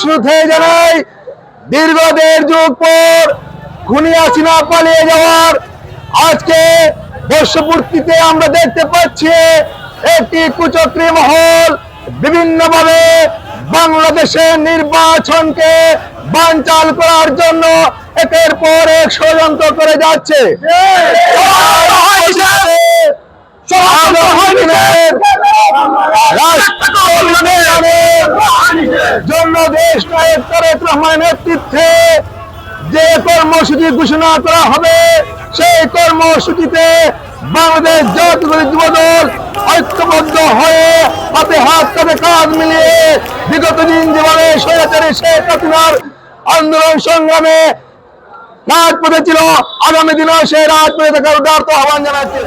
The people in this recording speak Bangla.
শুরুতে জানাই দীর্ঘ দেড় যুগ পর খুনি আসিনা পালিয়ে যাওয়ার আজকে বর্ষপূর্তিতে আমরা দেখতে পাচ্ছি একটি কুচক্রী মহল বিভিন্নভাবে বাংলাদেশের নির্বাচনকে বানচাল করার জন্য একের পর এক ষড়যন্ত্র করে যাচ্ছে। জন্য দেশ নায়ক তারেক রহমানের নেতৃত্বে যে কর্মসূচি ঘোষণা করা হবে, সেই কর্মসূচিতে বাংলাদেশ জাতীয় যুবদল ঐক্যবদ্ধ হয়ে হাতে হাত কাঁধে কাঁধ মিলিয়ে বিগত দিন যেভাবে স্বৈরাচারী শেখ হাসিনার আন্দোলন সংগ্রামে রাজপথে ছিল, আগামী দিনেও সেই রাজপথে থাকার উদার্ত আহ্বান জানাচ্ছে।